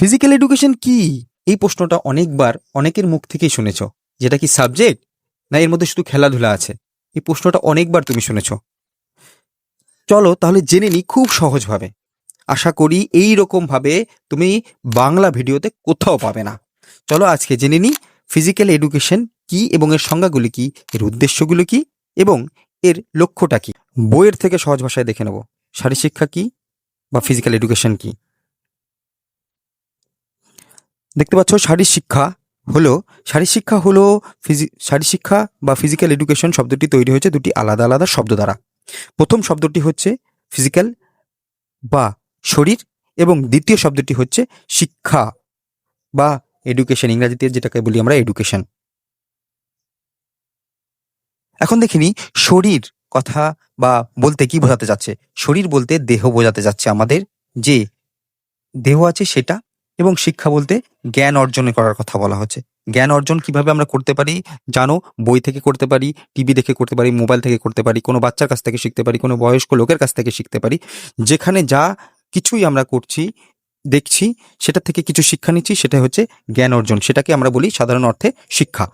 Physical education কি? এই প্রশ্নটা অনেকবার অনেকের মুখ থেকেই শুনেছ। যেটা কি সাবজেক্ট না এর মধ্যে শুধু খেলাধুলা আছে? এই প্রশ্নটা অনেকবার তুমি শুনেছ। চলো তাহলে জেনে নিই খুব সহজভাবে। আশা করি এই রকম ভাবে তুমি বাংলা ভিডিওতে কোথাও পাবে না। চলো আজকে জেনে নিই ফিজিক্যাল এডুকেশন কি এবং এর সংজ্ঞাগুলি কি, এর উদ্দেশ্যগুলো কি এবং এর লক্ষ্যটা কি। বইয়ের থেকে সহজ ভাষায় দেখে নেব। শারীরশিক্ষা কি বা ফিজিক্যাল এডুকেশন কি? দেখতে পাচ্ছ শারীরশিক্ষা হলো শারীরশিক্ষা হলো ফিজি শারীরশিক্ষা বা ফিজিক্যাল এডুকেশন শব্দটি তৈরি হয়েছে দুটি আলাদা আলাদা শব্দ দ্বারা। প্রথম শব্দটি হচ্ছে ফিজিক্যাল বা শরীর এবং দ্বিতীয় শব্দটি হচ্ছে শিক্ষা বা এডুকেশন ইংরাজিতে যেটাকে বলি আমরা এডুকেশন এখন দেখিনি, শরীর কথা বা বলতে কি বোঝাতে যাচ্ছে? শরীর বলতে দেহ বোঝাতে যাচ্ছে আমাদের যে দেহ আছে সেটা এবং শিক্ষা বলতে জ্ঞান অর্জন করার কথা বলা হচ্ছে। জ্ঞান অর্জন কীভাবে আমরা করতে পারি? জানো, বই থেকে করতে পারি, টিভি দেখে করতে পারি, মোবাইল থেকে করতে পারি, কোনো বাচ্চার কাছ থেকে শিখতে পারি, কোনো বয়স্ক লোকের কাছ থেকে শিখতে পারি। যেখানে যা কিছুই আমরা করছি, দেখছি সেটা থেকে কিছু শিক্ষা নিচ্ছি সেটা হচ্ছে জ্ঞান অর্জন। সেটাকে আমরা বলি সাধারণ অর্থে শিক্ষা।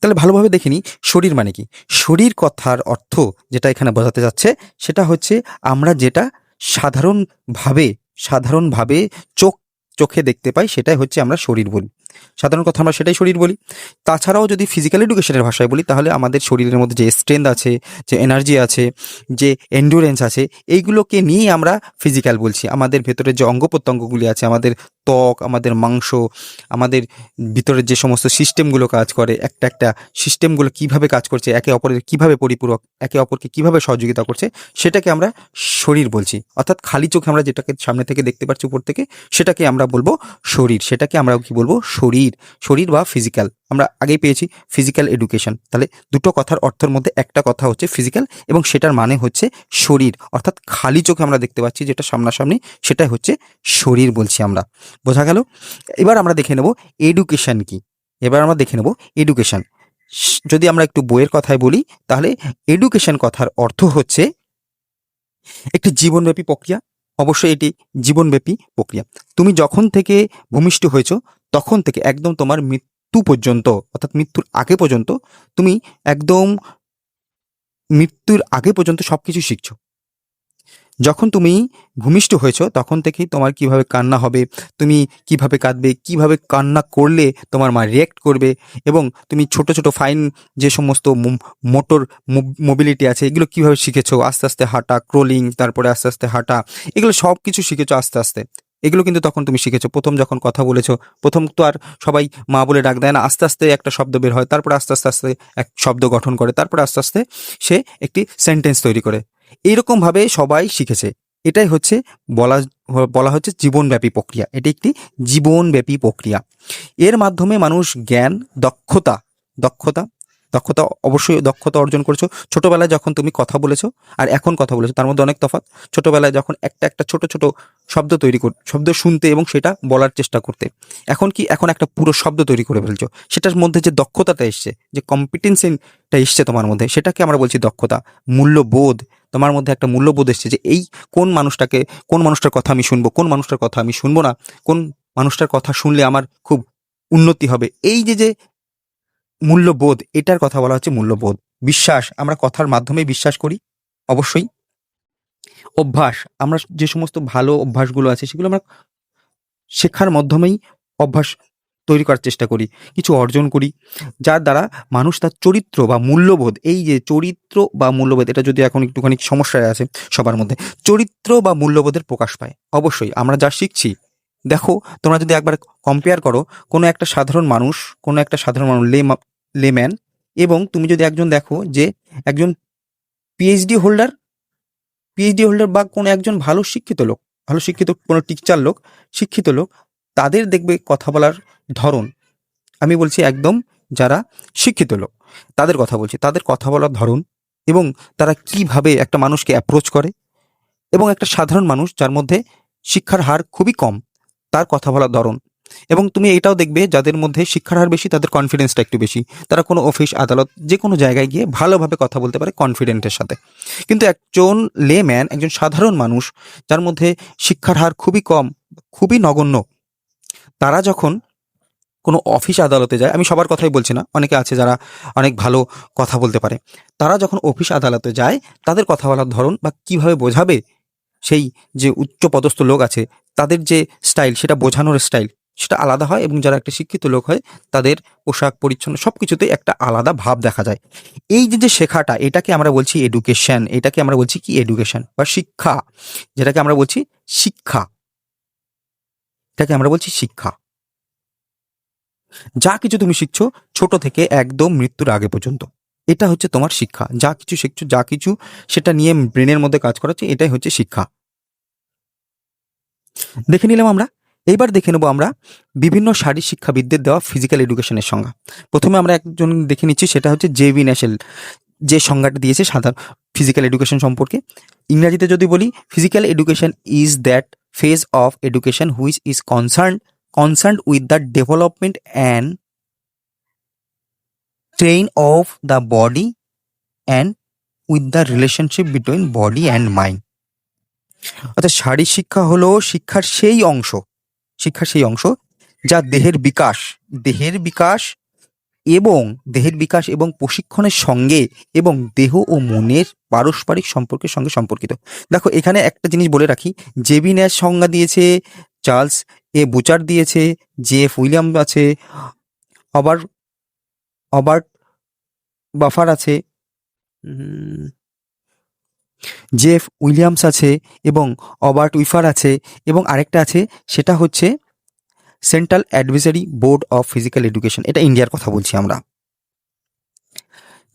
তাহলে ভালোভাবে দেখিনি শরীর মানে কি? শরীর কথার অর্থ যেটা এখানে বোঝাতে যাচ্ছে, সেটা হচ্ছে আমরা যেটা সাধারণভাবে সাধারণভাবে চোখ, চোখে দেখতে পাই, সেটাই হচ্ছে আমরা শরীর বলি। সাধারণ কথা আমরা সেটাই শরীর বলি। তাছাড়াও যদি ফিজিক্যাল এডুকেশনের ভাষায় বলি, তাহলে আমাদের শরীরের মধ্যে যে স্ট্রেংথ আছে, যে এনার্জি আছে, যে এন্ডুরেন্স আছে, এইগুলোকে নিয়েই আমরা ফিজিক্যাল বলছি। আমাদের ভেতরে যে অঙ্গ প্রত্যঙ্গগুলি আছে, আমাদের ত্বক, আমাদের মাংস, আমাদের ভিতরের যে সমস্ত সিস্টেমগুলো কাজ করে, একটা একটা সিস্টেমগুলো কীভাবে কাজ করছে, একে অপরের কীভাবে পরিপূরক, একে অপরকে কীভাবে সহযোগিতা করছে, সেটাকে আমরা শরীর বলছি। অর্থাৎ খালি চোখে আমরা যেটাকে সামনে থেকে দেখতে পাচ্ছি উপর থেকে, সেটাকে আমরা বলব শরীর। সেটাকে আমরা কি বলব? শরীর। শরীর বা ফিজিক্যাল আমরা আগেই পেয়েছি ফিজিক্যাল এডুকেশন তাহলে দুটো কথার অর্থের মধ্যে একটা কথা হচ্ছে ফিজিক্যাল এবং সেটার মানে হচ্ছে শরীর। অর্থাৎ খালি চোখে আমরা দেখতে পাচ্ছি যেটা সামনাসামনি, সেটাই হচ্ছে শরীর বলছি আমরা। বোঝা গেল? এবার আমরা দেখে নেব এডুকেশন কি। এবার আমরা দেখে নেব এডুকেশন যদি আমরা একটু বইয়ের কথায় বলি, তাহলে এডুকেশন কথার অর্থ হচ্ছে একটি জীবনব্যাপী প্রক্রিয়া। অবশ্যই এটি জীবনব্যাপী প্রক্রিয়া। তুমি যখন থেকে ভূমিষ্ঠ হয়েছো, তখন থেকে একদম তোমার মৃত্যু পর্যন্ত, অর্থাৎ মৃত্যুর আগে পর্যন্ত, তুমি একদম মৃত্যুর আগে পর্যন্ত সব কিছু শিখছো। যখন তুমি ভূমিষ্ঠ হয়েছো, তখন থেকেই তোমার কীভাবে কান্না হবে, তুমি কীভাবে কাঁদবে, কীভাবে কান্না করলে তোমার মা রিয়েক্ট করবে, এবং তুমি ছোট ছোট ফাইন যে সমস্ত মোটর মোবিলিটি আছে, এগুলো কীভাবে শিখেছো? আস্তে আস্তে হাঁটা ক্রোলিং তারপরে আস্তে আস্তে হাঁটা, এগুলো সব কিছু শিখেছো আস্তে আস্তে। এগুলো কিন্তু তখন তুমি শিখেছো। প্রথম যখন কথা বলেছ, প্রথম তো আর সবাই মা বলে ডাক দেয় না, আস্তে আস্তে একটা শব্দ বের হয়, তারপরে আস্তে আস্তে আস্তে এক শব্দ গঠন করে, তারপরে আস্তে আস্তে সে একটি সেন্টেন্স তৈরি করে। এইরকমভাবে সবাই শিখেছে। এটাই হচ্ছে বলা বলা হচ্ছে জীবনব্যাপী প্রক্রিয়া। এটি একটি জীবনব্যাপী প্রক্রিয়া। এর মাধ্যমে মানুষ জ্ঞান, দক্ষতা দক্ষতা দক্ষতা অবশ্যই দক্ষতা অর্জন করেছ। ছোটোবেলায় যখন তুমি কথা বলেছ, আর এখন কথা বলেছ, তার মধ্যে অনেক তফাৎ। ছোটবেলায় যখন একটা একটা ছোট ছোট শব্দ তৈরি কর, শব্দ শুনতে এবং সেটা বলার চেষ্টা করতে। এখন কি, এখন একটা পুরো শব্দ তৈরি করে ফেলছো। সেটার মধ্যে যে দক্ষতাটা এসছে, যে কম্পিটেন্সিটা এসছে তোমার মধ্যে, সেটাকে আমরা বলছি দক্ষতা, মূল্যবোধ। তোমার মধ্যে একটা মূল্যবোধ এসছে যে এই কোন মানুষটাকে, কোন মানুষটার কথা আমি শুনব, কোন মানুষটার কথা আমি শুনব না, কোন মানুষটার কথা শুনলে আমার খুব উন্নতি হবে। এই যে যে মূল্যবোধ, এটার কথা বলা হচ্ছে মূল্যবোধ। বিশ্বাস, আমরা কথার মাধ্যমে বিশ্বাস করি, অবশ্যই। অভ্যাস, আমরা যে সমস্ত ভালো অভ্যাসগুলো আছে, সেগুলো আমরা শেখার মাধ্যমেই অভ্যাস তৈরি করার চেষ্টা করি, কিছু অর্জন করি, যার দ্বারা মানুষ তার চরিত্র বা মূল্যবোধ, এই যে চরিত্র বা মূল্যবোধ, এটা যদি এখন একটুখানি সমস্যায় আছে সবার মধ্যে, চরিত্র বা মূল্যবোধের প্রকাশ পায়। অবশ্যই, আমরা যা শিখছি, দেখো, তোমরা যদি একবার কম্পেয়ার করো, কোনো একটা সাধারণ মানুষ, কোনো একটা সাধারণ মানুষ লে লেম্যান এবং তুমি যদি একজন দেখো যে একজন পিএইচডি হোল্ডার পিএইচডি হোল্ডার বা কোনো একজন ভালো শিক্ষিত লোক, ভালো শিক্ষিত কোনো টিচার লোক, শিক্ষিত লোক, তাদের দেখবে কথা বলার ধরন। আমি বলছি একদম যারা শিক্ষিত লোক, তাদের কথা বলছি, তাদের কথা বলার ধরন এবং তারা কীভাবে একটা মানুষকে অ্যাপ্রোচ করে এবং একটা সাধারণ মানুষ যার মধ্যে শিক্ষার হার খুবই কম, তার কথা বলার ধরন। এবং তুমি এটাও দেখবে যাদের মধ্যে শিক্ষার হার বেশি, তাদের কনফিডেন্সটা একটু বেশি। তারা কোনো অফিস আদালত যে কোনো জায়গায় গিয়ে ভালোভাবে কথা বলতে পারে কনফিডেন্টের সাথে। কিন্তু একজন লেম্যান একজন সাধারণ মানুষ, যার মধ্যে শিক্ষার হার খুবই কম, খুবই নগণ্য, তারা যখন কোনো অফিস আদালতে যায়, আমি সবার কথাই বলছি না, অনেকে আছে যারা অনেক ভালো কথা বলতে পারে, তারা যখন অফিস আদালতে যায়, তাদের কথা বলার ধরন বা কীভাবে বোঝাবে সেই যে উচ্চ পদস্থ লোক আছে, তাদের যে স্টাইল সেটা বোঝানোর স্টাইল সেটা আলাদা হয় এবং যারা একটা শিক্ষিত লোক হয়, তাদের পোশাক পরিচ্ছন্ন সব কিছুতেই একটা আলাদা ভাব দেখা যায়। এই যে যে শেখাটা, এটাকে আমরা বলছি এডুকেশন এটাকে আমরা বলছি কি এডুকেশন বা শিক্ষা, যেটাকে আমরা বলছি শিক্ষা। এটাকে আমরা বলছি শিক্ষা। যা কিছু তুমি শিখছো ছোট থেকে একদম মৃত্যুর আগে পর্যন্ত। এটা হচ্ছে তোমার শিক্ষা। যা কিছু শিখছো, যা কিছু সেটা নিয়ে ব্রেনের মধ্যে কাজ করাচ্ছে, এটাই হচ্ছে শিক্ষা। দেখে নিলাম আমরা এইবার দেখে নেব আমরা বিভিন্ন শারীর শিক্ষাবিদদের দেওয়া ফিজিক্যাল এডুকেশনের সংজ্ঞা। প্রথমে আমরা একজন দেখে নিচ্ছি, সেটা হচ্ছে জেবি ন্যাশেল যে সংজ্ঞাটা দিয়েছে সাধারণ ফিজিক্যাল এডুকেশন সম্পর্কে। ইংরাজিতে যদি বলি physical education is that phase of education which is concern concern with the development and train of the body and with the relationship between body and mind অর্থাৎ শারীর শিক্ষা হলো শিক্ষার সেই অংশ শিক্ষার সেই অংশ, যা দেহের বিকাশ দেহের বিকাশ এবং দেহের বিকাশ এবং প্রশিক্ষণের সঙ্গে এবং দেহ ও মনের পারস্পরিক সম্পর্কের সঙ্গে সম্পর্কিত। দেখো, এখানে একটা জিনিস বলে রাখি, জেবি ন্যাশ সংজ্ঞা দিয়েছে, চার্লস এ বুচার দিয়েছে, জে এফ উইলিয়াম আছে আবার অবার্ট বাফার আছে জেফ উইলিয়ামস আছে এবং অবার্ট উইফার আছে এবং আরেকটা আছে, সেটা হচ্ছে Central Advisory Board of Physical Education. এটা ইন্ডিয়ার কথা বলছি আমরা।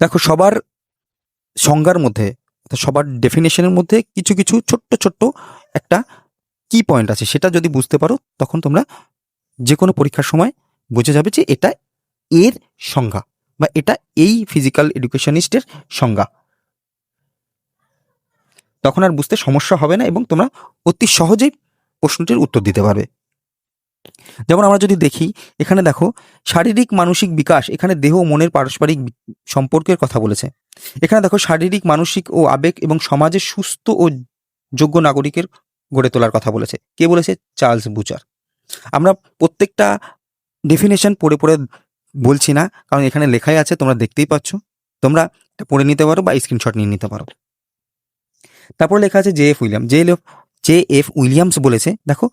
দেখো, সবার সংজ্ঞার মধ্যে সবার ডেফিনেশনের মধ্যে কিছু কিছু ছোট্ট ছোট্ট একটা কি পয়েন্ট আছে, সেটা যদি বুঝতে পারো, তখন তোমরা যে কোনো পরীক্ষার সময় বুঝে যাবে যে এটা এর সংজ্ঞা বা এটা এই ফিজিক্যাল এডুকেশনিস্টের সংজ্ঞা। তখন আর বুঝতে সমস্যা হবে না এবং তোমরা অতি সহজেই প্রশ্নটির উত্তর দিতে পারবে। যেমন আমরা যদি দেখি, এখানে দেখো, শারীরিক মানসিক বিকাশ, এখানে দেহ ও মনের পারস্পরিক সম্পর্কের কথা বলেছে। এখানে দেখো, শারীরিক, মানসিক ও আবেগ এবং সমাজের সুস্থ ও যোগ্য নাগরিকের গড়ে তোলার কথা বলেছে। কে বলেছে? Charles Butcher. আমরা প্রত্যেকটা ডেফিনেশন পড়ে পড়ে বলছি না, কারণ এখানে লেখাই আছে, তোমরা দেখতেই পাচ্ছ। তোমরা পড়ে নিতে পারো বা স্ক্রিনশট নিয়ে নিতে পারো। তারপর লেখা আছে J F William, J F J F Williams বলেছে, দেখো,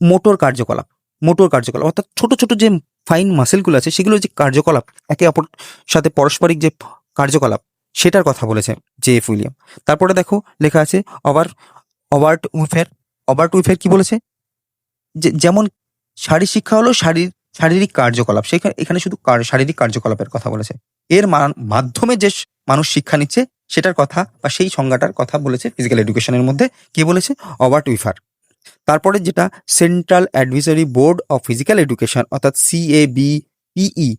মোটর কার্যকলাপ মোটর কার্যকলাপ, অর্থাৎ ছোট ছোট যে ফাইন মাসেলগুলো আছে, সেগুলো যে কার্যকলাপ, একে অপর সাথে পারস্পরিক যে কার্যকলাপ, সেটার কথা বলেছে জে এফ উইলিয়াম। তারপরে দেখো, লেখা আছে অবার, অবার্ট উইফের অবার্ট উইফের কি বলেছে? যে, যেমন শারীর শিক্ষা হলো শারীর, শারীরিক কার্যকলাপ, সেখানে, এখানে শুধু শারীরিক কার্যকলাপের কথা বলেছে। এর মাধ্যমে যে মানুষ শিক্ষা নিচ্ছে, সেটার কথা বা সেই সংজ্ঞাটার কথা বলেছে ফিজিক্যাল এডুকেশনের মধ্যে। কে বলেছে? অবার্ট উইফার তারপরে যেটা Central Advisory Board of Physical Education অর্থাৎ সিএবিপিই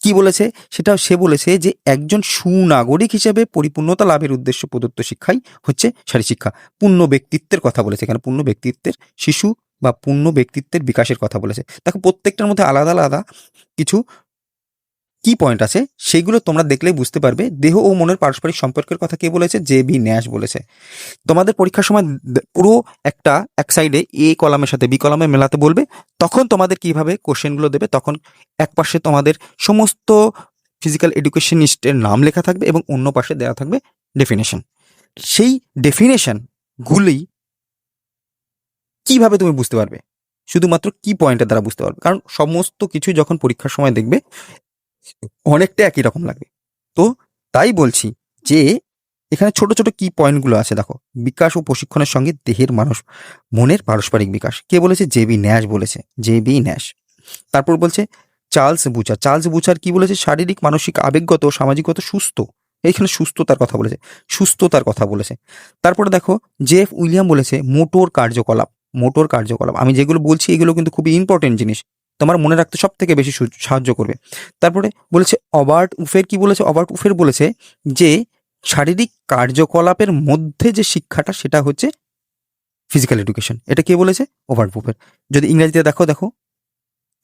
কি বলেছে? সেটা সে বলেছে যে, একজন সুনাগরিক হিসেবে পরিপূর্ণতা লাভের উদ্দেশ্য প্রদত্ত শিক্ষাই হচ্ছে শারীর শিক্ষা। পূর্ণ ব্যক্তিত্বের কথা বলেছে এখানে, পূর্ণ ব্যক্তিত্বের শিশু বা পূর্ণ ব্যক্তিত্বের বিকাশের কথা বলেছে। দেখো, প্রত্যেকটার মধ্যে আলাদা আলাদা কিছু কি পয়েন্ট আছে? সেগুলো তোমরা দেখলেই বুঝতে পারবে। দেহ ও মনের পারস্পরিক সম্পর্কের কথা কে বলেছে? জে বি ন্যাশ বলেছে। তোমাদের পরীক্ষার সময় পুরো একটা, এক সাইডে এ কলামের সাথে বি কলামে মেলাতে বলবে। তখন তোমাদের কীভাবে কোশ্চেনগুলো দেবে? তখন এক পাশে তোমাদের সমস্ত ফিজিক্যাল এডুকেশনিস্টের নাম লেখা থাকবে এবং অন্য পাশে দেওয়া থাকবে ডেফিনেশন সেই ডেফিনেশন গুলি কীভাবে তুমি বুঝতে পারবে? শুধুমাত্র কি পয়েন্টের দ্বারা বুঝতে পারবে? কারণ সমস্ত কিছু যখন পরীক্ষার সময় দেখবে অনেকটা একই রকম লাগবে। তো তাই বলছি যে, এখানে ছোট ছোট কি পয়েন্টগুলো আছে, দেখো। বিকাশ ও প্রশিক্ষণের সঙ্গে দেহের মানুষ, মনের পারস্পরিক বিকাশ। কে বলেছে? জে বি ন্যাশ বলেছে। J B Nash. তারপর বলছে, চার্লস বুচার। চার্লস বুচার কি বলেছে? শারীরিক, মানসিক আবেগগত সামাজিকগত সুস্থ। এইখানে সুস্থতার কথা বলেছে। সুস্থতার কথা বলেছে। তারপরে দেখো জেফ উইলিয়াম বলেছে, মোটর কার্যকলাপ। মোটর কার্যকলাপ। আমি যেগুলো বলছি, এগুলো কিন্তু খুবই ইম্পর্টেন্ট জিনিস। তোমার মনে রাখতে সব থেকে বেশি সাহায্য করবে। তারপরে বলেছে, অবার্ট উফের কি বলেছে? অবার্ট উফের বলেছে যে, শারীরিক কার্যকলাপের মধ্যে যে শিক্ষাটা, সেটা হচ্ছে ফিজিক্যাল এডুকেশন এটা কে বলেছে? ওভারব্রুফের যদি ইংরেজিতে দেখো দেখো।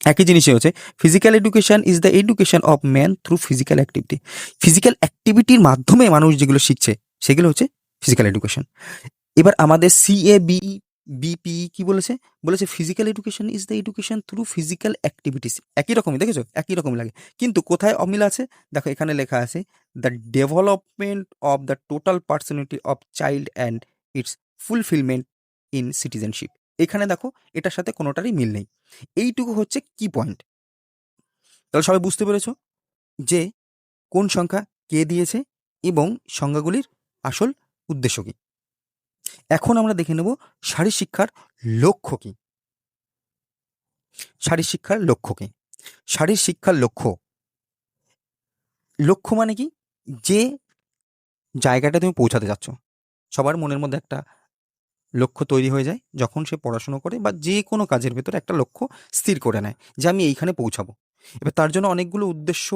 একই জিনিসই হচ্ছে physical education is the education of man through physical activity physical অ্যাক্টিভিটির মাধ্যমে মানুষ যেগুলো শিখছে, সেগুলো হচ্ছে ফিজিক্যাল এডুকেশন এবার আমাদের সিএ বি বিপি কি বলেছে? বলেছে physical education is the education through physical activities একই রকমই, দেখেছ? একই রকম লাগে। কিন্তু কোথায় অমিল আছে? দেখো, এখানে লেখা আছে the development of the total personality of child and its fulfilment in citizenship এখানে দেখো, এটার সাথে কোনোটারই মিল নেই। এইটুকু হচ্ছে কি পয়েন্ট তাহলে সবাই বুঝতে পেরেছ যে কোন সংখ্যা কে দিয়েছে এবং সংখ্যাগুলির আসল উদ্দেশ্য কি? এখন আমরা দেখে নেব শারীর শিক্ষার লক্ষ্য কি। শারীর শিক্ষার লক্ষ্য কি? শারীর শিক্ষার লক্ষ্য। লক্ষ্য মানে কি? যে জায়গাটা তুমি পৌঁছাতে যাচ্ছ সবার মনের মধ্যে একটা লক্ষ্য তৈরি হয়ে যায় যখন সে পড়াশুনো করে বা যে কোনো কাজের ভেতরে একটা লক্ষ্য স্থির করে নেয় যে আমি এইখানে পৌঁছাবো। এবার তার জন্য অনেকগুলো উদ্দেশ্য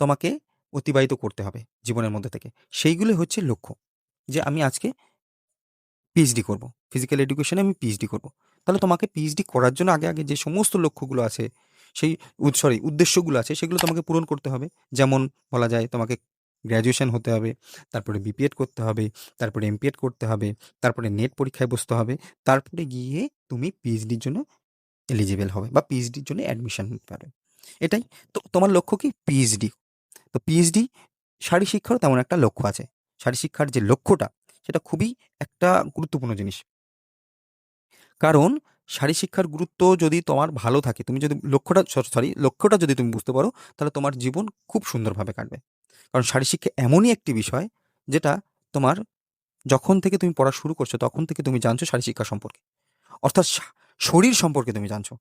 তোমাকে অতিবাহিত করতে হবে জীবনের মধ্যে থেকে। সেইগুলো হচ্ছে লক্ষ্য যে আমি আজকে পিএইচডি করব। ফিজিক্যাল এডুকেশনে আমি পিএইচডি করব। তাহলে তোমাকে পিএইচডি করার জন্য আগে আগে যে সমস্ত লক্ষ্যগুলো আছে, সেই সরি উদ্দেশ্যগুলো আছে, সেগুলো তোমাকে পূরণ করতে হবে। যেমন বলা যায় তোমাকে গ্র্যাজুয়েশন হতে হবে, তারপরে বিপিএড করতে হবে, তারপরে এমপিএড করতে হবে, তারপরে নেট পরীক্ষায় বসতে হবে, তারপরে গিয়ে তুমি পিএইচডির জন্য এলিজিবল হবে বা পিএইচডির জন্য অ্যাডমিশন নিতে পারবে। এটাই। তো তোমার লক্ষ্য কি? পিএইচডি তো পিএইচডি শারী শিক্ষারও তেমন একটা লক্ষ্য আছে। শারী শিক্ষার যে লক্ষ্যটা সেটা খুবই একটা গুরুত্বপূর্ণ জিনিস। কারণ শারী শিক্ষার গুরুত্ব যদি তোমার ভালো থাকে, তুমি যদি লক্ষ্যটা, সরি লক্ষ্যটা যদি তুমি বুঝতে পারো, তাহলে তোমার জীবন খুব সুন্দরভাবে কাটবে। কারণ শারী শিক্ষা এমনই একটি বিষয়, যেটা তোমার যখন থেকে তুমি পড়া শুরু করছ, তখন থেকে তুমি জানছো শারী শিক্ষা সম্পর্কে। অর্থাৎ শরীর সম্পর্কে তুমি জানছো।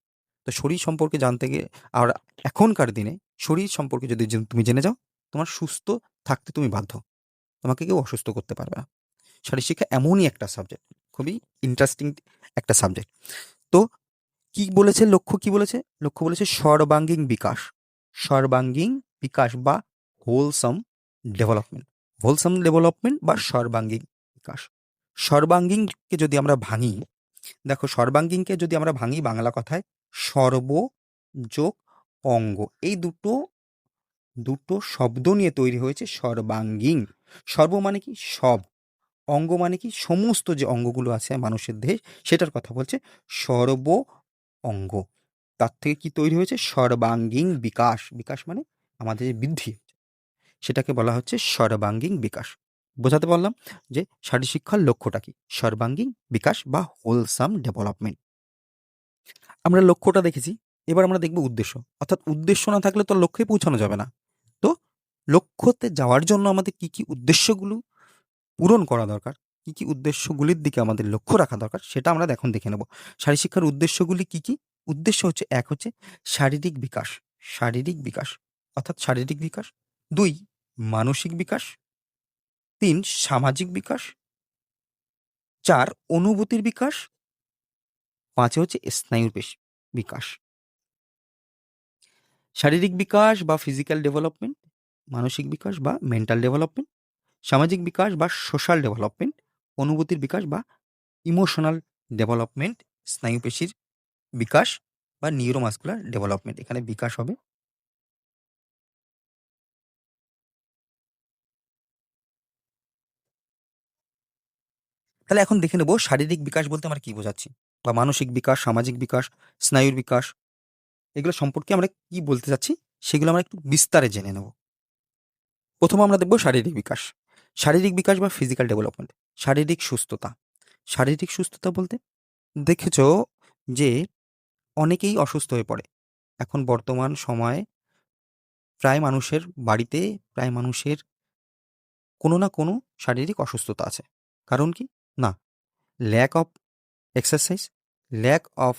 তো শরীর সম্পর্কে জানতে গিয়ে, আর এখনকার দিনে শরীর সম্পর্কে যদি তুমি জেনে যাও, তোমার সুস্থ থাকতে তুমি বাধ্য। তোমাকে কেউ অসুস্থ করতে পারবে না। শারীর শিক্ষা এমনই একটা সাবজেক্ট খুবই ইন্টারেস্টিং একটা সাবজেক্ট তো কি বলেছে লক্ষ্য, কি বলেছে? লক্ষ্য বলেছে সর্বাঙ্গীন বিকাশ সর্বাঙ্গীন বিকাশ বা হোলসাম ডেভেলপমেন্ট হোলসাম ডেভেলপমেন্ট বা সর্বাঙ্গীন বিকাশ। সর্বাঙ্গীনকে যদি আমরা ভাঙি, দেখো সর্বাঙ্গীনকে যদি আমরা ভাঙি বাংলা কথায়, সর্ব যোগ অঙ্গ, এই দুটো দুটো শব্দ নিয়ে তৈরি হয়েছে সর্বাঙ্গীন। সর্ব মানে কি? সব অঙ্গ মানে কি? সমস্ত যে অঙ্গগুলো আছে মানুষের দেহে, সেটার কথা বলছে সর্ব অঙ্গ। তার থেকে কি তৈরি হয়েছে? সর্বাঙ্গীন বিকাশ। বিকাশ মানে আমাদের যে বৃদ্ধি। সেটাকে বলা হচ্ছে সর্বাঙ্গীন বিকাশ। বোঝাতে পারলাম যে শারীর শিক্ষার লক্ষ্যটা কি? সর্বাঙ্গীন বিকাশ বা হোলসাম ডেভেলপমেন্ট আমরা লক্ষ্যটা দেখেছি। এবার আমরা দেখব উদ্দেশ্য। অর্থাৎ উদ্দেশ্য না থাকলে তো লক্ষ্যে পৌঁছানো যাবে না। তো লক্ষ্যতে যাওয়ার জন্য আমাদের কি কি উদ্দেশ্যগুলো পূরণ করা দরকার। কি কি উদ্দেশ্যগুলির দিকে আমাদের লক্ষ্য রাখা দরকার সেটা আমরা এখন দেখে নেব। শারীর শিক্ষার উদ্দেশ্যগুলি কি কি? উদ্দেশ্য হচ্ছে এক হচ্ছে শারীরিক বিকাশ। শারীরিক বিকাশ অর্থাৎ শারীরিক বিকাশ। দুই, মানসিক বিকাশ। তিন, সামাজিক বিকাশ। চার, অনুভূতির বিকাশ। পাঁচে হচ্ছে স্নায়ুর বিকাশ। শারীরিক বিকাশ বা ফিজিক্যাল ডেভেলপমেন্ট, মানসিক বিকাশ বা মেন্টাল ডেভেলপমেন্ট সামাজিক বিকাশ বা সোশ্যাল ডেভেলপমেন্ট, অনুভূতির বিকাশ বা ইমোশনাল ডেভেলপমেন্ট স্নায়ুপেশির বিকাশ বা নিউরোমাস্কুলার ডেভেলপমেন্ট। এখানে বিকাশ হবে। তাহলে এখন দেখে নেব শারীরিক বিকাশ বলতে আমরা কি বোঝাচ্ছি? বা মানসিক বিকাশ, সামাজিক বিকাশ, স্নায়ুর বিকাশ, এগুলো সম্পর্কে আমরা কি বলতে চাচ্ছি? সেগুলো আমরা একটু বিস্তারে জেনে নেব। প্রথমে আমরা দেখব শারীরিক বিকাশ। শারীরিক বিকাশ বা ফিজিক্যাল ডেভেলপমেন্ট শারীরিক সুস্থতা। শারীরিক সুস্থতা বলতে দেখেছ যে অনেকেই অসুস্থ হয়ে পড়ে। এখন বর্তমান সময়ে প্রায় মানুষের বাড়িতে প্রায় মানুষের কোনো না কোনো শারীরিক অসুস্থতা আছে। কারণ কি? না lack of exercise lack of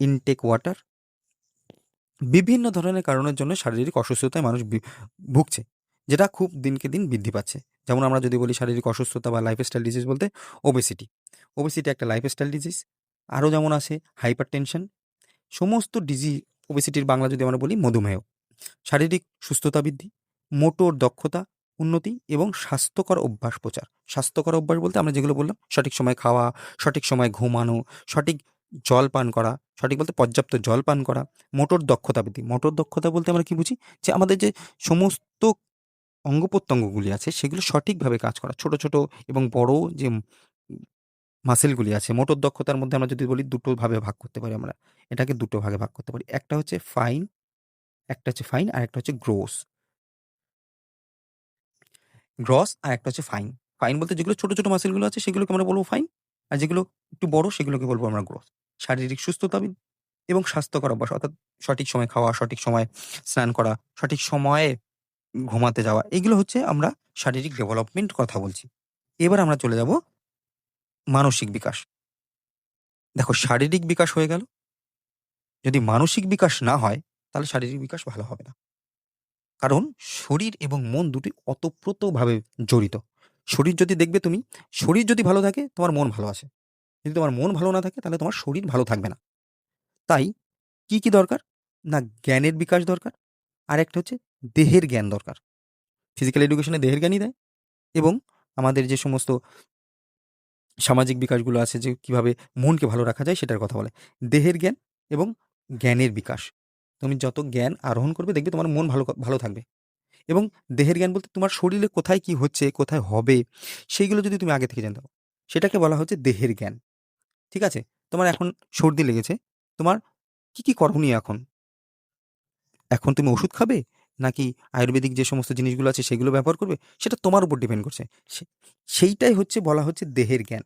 intake water বিভিন্ন ধরনের কারণের জন্য শারীরিক অসুস্থতায় মানুষ ভুগছে। যেটা খুব দিনকে দিন বৃদ্ধি পাচ্ছে। যেমন আমরা যদি বলি শারীরিক অসুস্থতা বা লাইফস্টাইল ডিজিজ বলতে ওবেসিটি ওবেসিটি একটা লাইফস্টাইল ডিজিজ আরও যেমন আছে হাইপার টেনশন সমস্ত ডিজি ওবেসিটির বাংলা যদি আমরা বলি মধুমেহ। শারীরিক সুস্থতা বৃদ্ধি, মোটর দক্ষতা, উন্নতি এবং স্বাস্থ্যকর অভ্যাস প্রচার। স্বাস্থ্যকর অভ্যাস বলতে আমরা যেগুলো বললাম, সঠিক সময় খাওয়া, সঠিক সময় ঘুমানো, সঠিক জল পান করা, সঠিক বলতে পর্যাপ্ত জল পান করা, মোটর দক্ষতা বৃদ্ধি। মোটর দক্ষতা বলতে আমরা কি বুঝি? যে আমাদের যে সমস্ত অঙ্গ প্রত্যঙ্গগুলি আছে, সেগুলো সঠিকভাবে কাজ করা। ছোট ছোট এবং বড় যে মাসেলগুলি আছে, মোটর দক্ষতার মধ্যে আমরা যদি বলি দুটো ভাবে ভাগ করতে পারি আমরা। এটাকে দুটো ভাগে ভাগ করতে পারি। একটা হচ্ছে ফাইন একটা হচ্ছে ফাইন আর একটা হচ্ছে গ্রোস গ্রস আর একটা হচ্ছে ফাইন ফাইন বলতে যেগুলো ছোট ছোট মাসেলগুলো আছে, সেগুলোকে আমরা বলব ফাইন আর যেগুলো একটু বড়, সেগুলোকে বলব আমরা গ্রোস শারীরিক সুস্থতা এবং স্বাস্থ্যকর অভ্যাস, অর্থাৎ সঠিক সময় খাওয়া, সঠিক সময় স্নান করা, সঠিক সময়ে ঘুমাতে যাওয়া, এগুলো হচ্ছে আমরা শারীরিক ডেভেলপমেন্ট কথা বলছি। এবার আমরা চলে যাব মানসিক বিকাশ। দেখো, শারীরিক বিকাশ হয়ে গেল। যদি মানসিক বিকাশ না হয়, তাহলে শারীরিক বিকাশ ভালো হবে না। কারণ শরীর এবং মন দুটি অতপ্রতভাবে জড়িত। শরীর যদি দেখবে তুমি, শরীর যদি ভালো থাকে, তোমার মন ভালো আছে। যদি তোমার মন ভালো না থাকে, তাহলে তোমার শরীর ভালো থাকবে না। তাই কি কি দরকার? না, জ্ঞানের বিকাশ দরকার। আর একটা হচ্ছে দেহের জ্ঞান দরকার। ফিজিক্যাল এডুকেশনে দেহের জ্ঞানই দেয় এবং আমাদের যে সমস্ত সামাজিক বিকাশগুলো আছে যে কীভাবে মনকে ভালো রাখা যায় সেটার কথা বলে। দেহের জ্ঞান এবং জ্ঞানের বিকাশ। তুমি যত জ্ঞান আরোহণ করবে দেখবে তোমার মন ভালো ভালো থাকবে। এবং দেহের জ্ঞান বলতে তোমার শরীরে কোথায় কি হচ্ছে, কোথায় হবে, সেইগুলো যদি তুমি আগে থেকে জানতে পারো সেটাকে বলা হচ্ছে দেহের জ্ঞান। ঠিক আছে? তোমার এখন সর্দি লেগেছে, তোমার কি কি করণীয় এখন? এখন তুমি ওষুধ খাবে? নাকি আয়ুর্বেদিক যে সমস্ত জিনিসগুলো আছে সেগুলো ব্যবহার করবে? সেটা তোমার উপর ডিপেন্ড করছে। সেইটাই হচ্ছে বলা হচ্ছে দেহের জ্ঞান।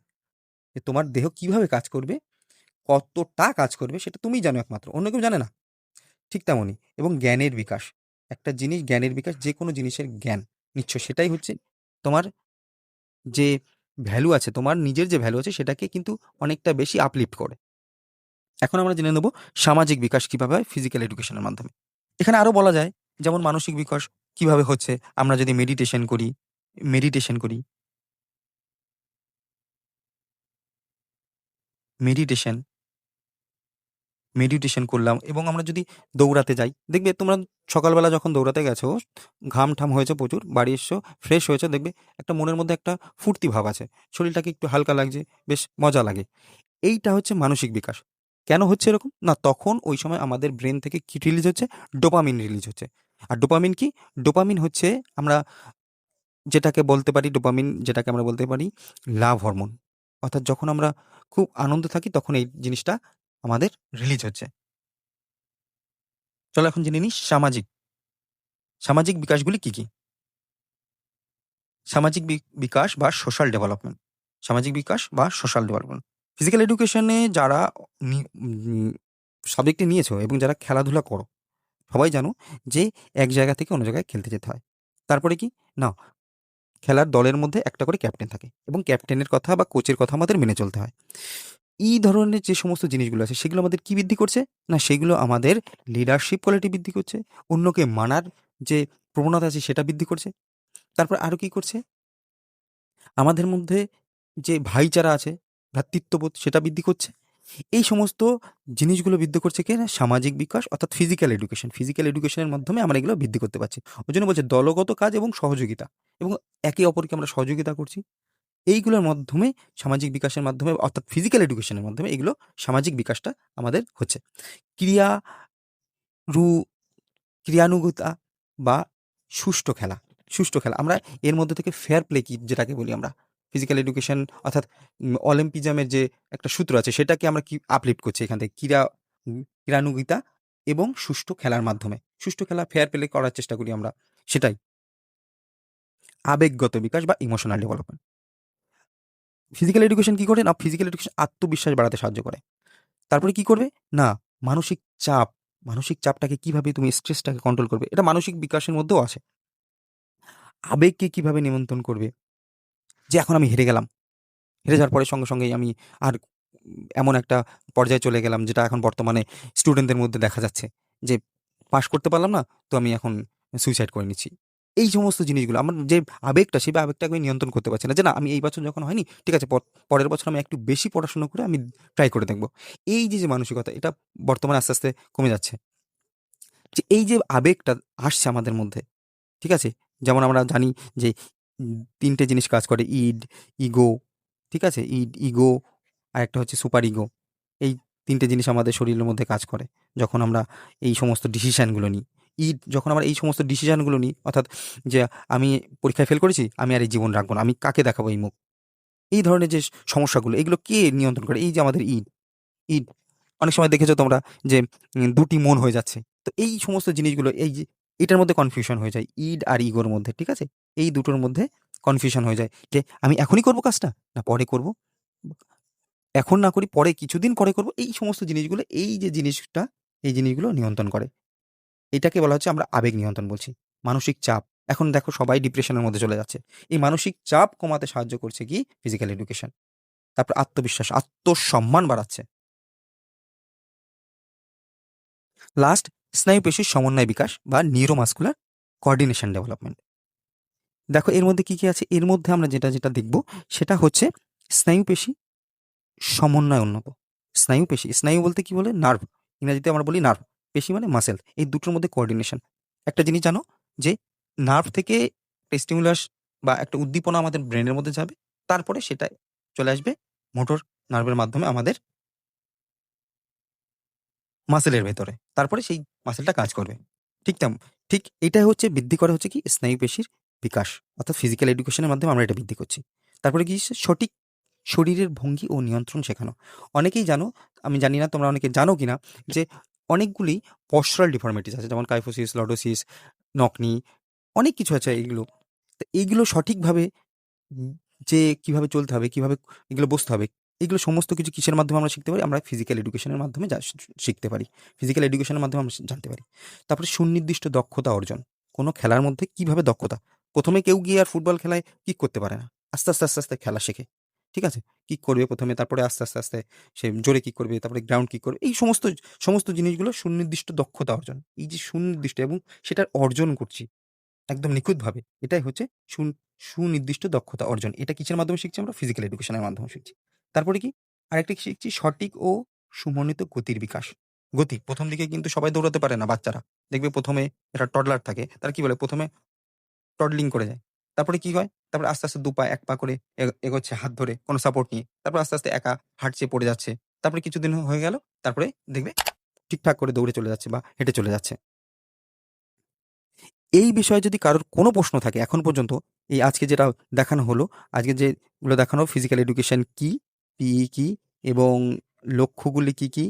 যে তোমার দেহ কীভাবে কাজ করবে, কতটা কাজ করবে সেটা তুমিই জানো একমাত্র, অন্য কেউ জানে না। ঠিক তেমনই, এবং জ্ঞানের বিকাশ, একটা জিনিস জ্ঞানের বিকাশ যে কোনো জিনিসের জ্ঞান নিচ্ছ সেটাই হচ্ছে তোমার যে ভ্যালু আছে, তোমার নিজের যে ভ্যালু আছে সেটাকে কিন্তু অনেকটা বেশি আপলিফ্ট করে। এখন আমরা জেনে নেব সামাজিক বিকাশ কীভাবে হয় ফিজিক্যাল এডুকেশনের মাধ্যমে। এখানে আরও বলা যায় যেমন মানসিক বিকাশ কীভাবে হচ্ছে, আমরা যদি মেডিটেশন করি মেডিটেশন করি। মেডিটেশন মেডিটেশন করলাম এবং আমরা যদি দৌড়াতে যাই, দেখবে তোমরা সকালবেলা যখন দৌড়াতে গেছো ঘাম ঠাম হয়েছে প্রচুর, বাড়ি এসছো ফ্রেশ হয়েছে, দেখবে একটা মনের মধ্যে একটা ফুর্তি ভাব আছে। শরীরটাকে একটু হালকা লাগছে, বেশ মজা লাগে। এইটা হচ্ছে মানসিক বিকাশ। কেন হচ্ছে এরকম? না, তখন ওই সময় আমাদের ব্রেন থেকে কি রিলিজ হচ্ছে? ডোপামিন রিলিজ হচ্ছে। আর ডোপামিন কি? ডোপামিন হচ্ছে আমরা যেটাকে বলতে পারি, ডোপামিন যেটাকে আমরা বলতে পারি, লাভ হরমোন। অর্থাৎ যখন আমরা খুব আনন্দ থাকি, তখন এই জিনিসটা আমাদের রিলিজ হচ্ছে। চলো এখন জেনে নিই সামাজিক। সামাজিক বিকাশগুলি কি কি? সামাজিক বিকাশ বা সোশ্যাল ডেভেলপমেন্ট সামাজিক বিকাশ বা সোশ্যাল ডেভেলপমেন্ট ফিজিক্যাল এডুকেশনে যারা সাবজেক্টে নিয়েছো এবং যারা খেলাধুলা করো সবাই জানো যে এক জায়গা থেকে অন্য জায়গায় খেলতে যেতে হয়। তারপরে কি? না খেলার দলের মধ্যে একটা করে ক্যাপ্টেন থাকে এবং ক্যাপ্টেনের কথা বা কোচের কথা আমাদের মেনে চলতে হয়। এই ধরনের যে সমস্ত জিনিসগুলো আছে, সেগুলো আমাদের কি বৃদ্ধি করছে? না, সেগুলো আমাদের লিডারশিপ কোয়ালিটি বৃদ্ধি করছে, অন্যকে মানার যে প্রবণতা আছে সেটা বৃদ্ধি করছে। তারপর আরও কি করছে? আমাদের মধ্যে যে ভাইচারা আছে, ভ্রাতৃত্ববোধ সেটা বৃদ্ধি করছে। এই সমস্ত জিনিসগুলো বৃদ্ধি করছে কে? সামাজিক বিকাশ অর্থাৎ ফিজিক্যাল এডুকেশন ফিজিক্যাল এডুকেশনের মাধ্যমে আমরা এগুলো বৃদ্ধি করতে পারছি। ওই জন্য বলছে দলগত কাজ এবং সহযোগিতা এবং একে অপরকে আমরা সহযোগিতা করছি। এইগুলোর মাধ্যমে, সামাজিক বিকাশের মাধ্যমে অর্থাৎ ফিজিক্যাল এডুকেশনের মাধ্যমে এগুলো সামাজিক বিকাশটা আমাদের হচ্ছে। ক্রিয়া রু, ক্রিয়ানুগতা বা সুষ্ঠু খেলা সুষ্ঠু খেলা। আমরা এর মধ্যে থেকে ফেয়ার প্লে কি যেটাকে বলি আমরা? ফিজিক্যাল এডুকেশন অর্থাৎ অলিম্পিজমের যে একটা সূত্র আছে, সেটাকে আমরা কি আপলিফ্ট করছি এখান থেকে? ক্রীড়া ক্রীড়ানুগিতা এবং সুষ্ঠু খেলার মাধ্যমে। সুষ্ঠু খেলা ফেয়ার প্লে করার চেষ্টা করি আমরা। সেটাই। আবেগগত বিকাশ বা ইমোশনাল ডেভেলপমেন্ট ফিজিক্যাল এডুকেশন কি করে? না ফিজিক্যাল এডুকেশন আত্মবিশ্বাস বাড়াতে সাহায্য করে। তারপরে কি করবে? না, মানসিক চাপ, মানসিক চাপটাকে কীভাবে তুমি স্ট্রেসটাকে কন্ট্রোল করবে? এটা মানসিক বিকাশের মধ্যেও আছে। আবেগকে কীভাবে নিমন্ত্রণ করবে? যে এখন আমি হেরে গেলাম। হেরে যাওয়ার পরে সঙ্গে সঙ্গেই আমি আর এমন একটা পর্যায়ে চলে গেলাম, যেটা এখন বর্তমানে স্টুডেন্টদের মধ্যে দেখা যাচ্ছে যে পাশ করতে পারলাম না, তো আমি এখন সুইসাইড করে নিচ্ছি। এই সমস্ত জিনিসগুলো, আমার যে আবেগটা, সেই আবেগটাকে আমি নিয়ন্ত্রণ করতে পারছি না, যে না, আমি এই বছর যখন হয়নি, ঠিক আছে, পর- পরের বছর আমি একটু বেশি পড়াশোনা করে আমি ট্রাই করে দেখব। এই যে যে মানসিকতা, এটা বর্তমানে আস্তে আস্তে কমে যাচ্ছে। যে এই যে আবেগটা আসছে আমাদের মধ্যে, ঠিক আছে? যেমন আমরা জানি যে তিনটে জিনিস কাজ করে, ইড, ইগো, ঠিক আছে? ইড, ইগো আর একটা হচ্ছে সুপার ইগো। এই তিনটে জিনিস আমাদের শরীরের মধ্যে কাজ করে, যখন আমরা এই সমস্ত ডিসিশানগুলো নিই। ইড, যখন আমরা এই সমস্ত ডিসিশানগুলো নিই, অর্থাৎ যে আমি পরীক্ষায় ফেল করেছি, আমি আর এই জীবন রাখব না, আমি কাকে দেখাবো এই মুখ? এই ধরনের যে সমস্যাগুলো, এগুলো কে নিয়ন্ত্রণ করে? এই যে আমাদের ইড। ইড, অনেক সময় দেখেছ তোমরা যে দুটি মন হয়ে যাচ্ছে। তো এই সমস্ত জিনিসগুলো, এই যে এটার মধ্যে কনফিউশন হয়ে যায়, ইড আর ইগোর মধ্যে, ঠিক আছে? এই দুটোর মধ্যে কনফিউশন হয়ে যায় যে আমি এখনই করব কাজটা না পরে করব? এখন না করি, পরে কিছুদিন পরে করব? এই সমস্ত জিনিসগুলো, এই যে জিনিসটা, এই জিনিসগুলো নিয়ন্ত্রণ করে। এটাকে বলা হচ্ছে আমরা আবেগ নিয়ন্ত্রণ বলছি। মানসিক চাপ। এখন দেখো সবাই ডিপ্রেশনের মধ্যে চলে যাচ্ছে। এই মানসিক চাপ কমাতে সাহায্য করছে কি? ফিজিক্যাল এডুকেশন তারপর আত্মবিশ্বাস, আত্মসম্মান বাড়াচ্ছে। লাস্ট স্নায়ুপেশির সমন্বয় বিকাশ বা নিউরোমাস্কুলার কোঅর্ডিনেশন ডেভেলপমেন্ট দেখো, এর মধ্যে কি কি আছে? এর মধ্যে আমরা যেটা যেটা দেখব, সেটা হচ্ছে স্নায়ুপেশি সমন্বয় উন্নত। স্নায়ুপেশি স্নায়ু বলতে কি বলে? নার্ভ ইংরাজিতে আমরা বলি নার্ভ পেশি মানে মাসেল এই দুটোর মধ্যে কোঅর্ডিনেশন একটা জিনিস জানো? যে নার্ভ থেকে স্টিমুলাস বা একটা উদ্দীপনা আমাদের ব্রেনের মধ্যে যাবে, তারপরে সেটা চলে আসবে মোটর নার্ভের মাধ্যমে আমাদের মাসেলের ভেতরে। তারপরে সেই মাসেলটা কাজ করবে। ঠিক তেমন ঠিক এটাই হচ্ছে বৃদ্ধি করা হচ্ছে কি স্নায়ুপেশির বিকাশ, অর্থাৎ ফিজিক্যাল এডুকেশনের মাধ্যমে আমরা এটা বৃদ্ধি করছি। তারপরে কি সঠিক শরীরের ভঙ্গি ও নিয়ন্ত্রণ শেখানো। অনেকেই জানো, আমি জানি না তোমরা অনেকে জানো কিনা, যে অনেকগুলি পশ্চারাল ডিফর্মিটিস আছে, যেমন কাইফোসিস লডোসিস নকনি অনেক কিছু আছে এইগুলো। তো এইগুলো সঠিকভাবে, যে কীভাবে চলতে হবে, কীভাবে এগুলো বসতে হবে এগুলো সমস্ত কিছু কিসের মাধ্যমে আমরা শিখতে পারি? আমরা ফিজিক্যাল এডুকেশনের মাধ্যমে যা শিখতে পারি। ফিজিক্যাল এডুকেশনের মাধ্যমে আমরা জানতে পারি। তারপরে সুনির্দিষ্ট দক্ষতা অর্জন। কোনো খেলার মধ্যে কীভাবে দক্ষতা? প্রথমে কেউ গিয়ে আর ফুটবল খেলায় কিক করতে পারে না। আস্তে আস্তে আস্তে আস্তে খেলা শেখে। ঠিক আছে? কিক করবে প্রথমে, তারপরে আস্তে আস্তে আস্তে সে জোরে কিক করবে, তারপরে গ্রাউন্ড কিক করবে। এই সমস্ত সমস্ত জিনিসগুলো সুনির্দিষ্ট দক্ষতা অর্জন। এই যে সুনির্দিষ্ট এবং সেটার অর্জন করছি, একদম নিখুঁতভাবে, এটাই হচ্ছে সুন- সুনির্দিষ্ট দক্ষতা অর্জন। এটা কিসের মাধ্যমে শিখছি আমরা? ফিজিক্যাল এডুকেশনের মাধ্যমে শিখছি। তারপরে কি? আরেকটা শিখছি? সঠিক ও সমন্বিত গতির বিকাশ। গতি। প্রথম দিকে কিন্তু সবাই দৌড়াতে পারে না বাচ্চারা। দেখবে প্রথমে এটা টডলার থাকে, তারা কি বলে? প্রথমে টডলিং করে যায়। তারপরে কি হয়? তারপরে আস্তে আস্তে দু পা, এক পা করে এগ- এগোচ্ছে হাত ধরে কোনো সাপোর্ট নিয়ে। তারপর আস্তে আস্তে একা হাঁটছে, পড়ে যাচ্ছে। তারপরে কিছুদিন হয়ে গেল। তারপরে দেখবে ঠিকঠাক করে দৌড়ে চলে যাচ্ছে বা হেঁটে চলে যাচ্ছে। এই বিষয়ে যদি কারোর কোনো প্রশ্ন থাকে এখন পর্যন্ত, এই আজকে যেটা দেখানো হলো, আজকে যেগুলো দেখানো ফিজিক্যাল এডুকেশন কি পিই কি এবং লক্ষ্যগুলি কি কি?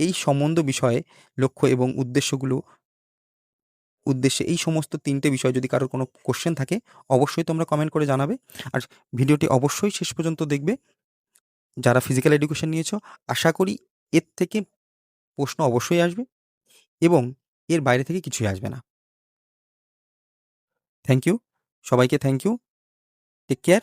এই সম্বন্ধ বিষয়ে লক্ষ্য এবং উদ্দেশ্যগুলো, উদ্দেশ্যে এই সমস্ত তিনটে বিষয় যদি কারোর কোনো কোশ্চেন থাকে, অবশ্যই তোমরা কমেন্ট করে জানাবে। আর ভিডিওটি অবশ্যই শেষ পর্যন্ত দেখবে। যারা ফিজিক্যাল এডুকেশন নিয়েছো, আশা করি এর থেকে প্রশ্ন অবশ্যই আসবে এবং এর বাইরে থেকে কিছুই আসবে না। থ্যাংক ইউ সবাইকে থ্যাংক ইউ টেক কেয়ার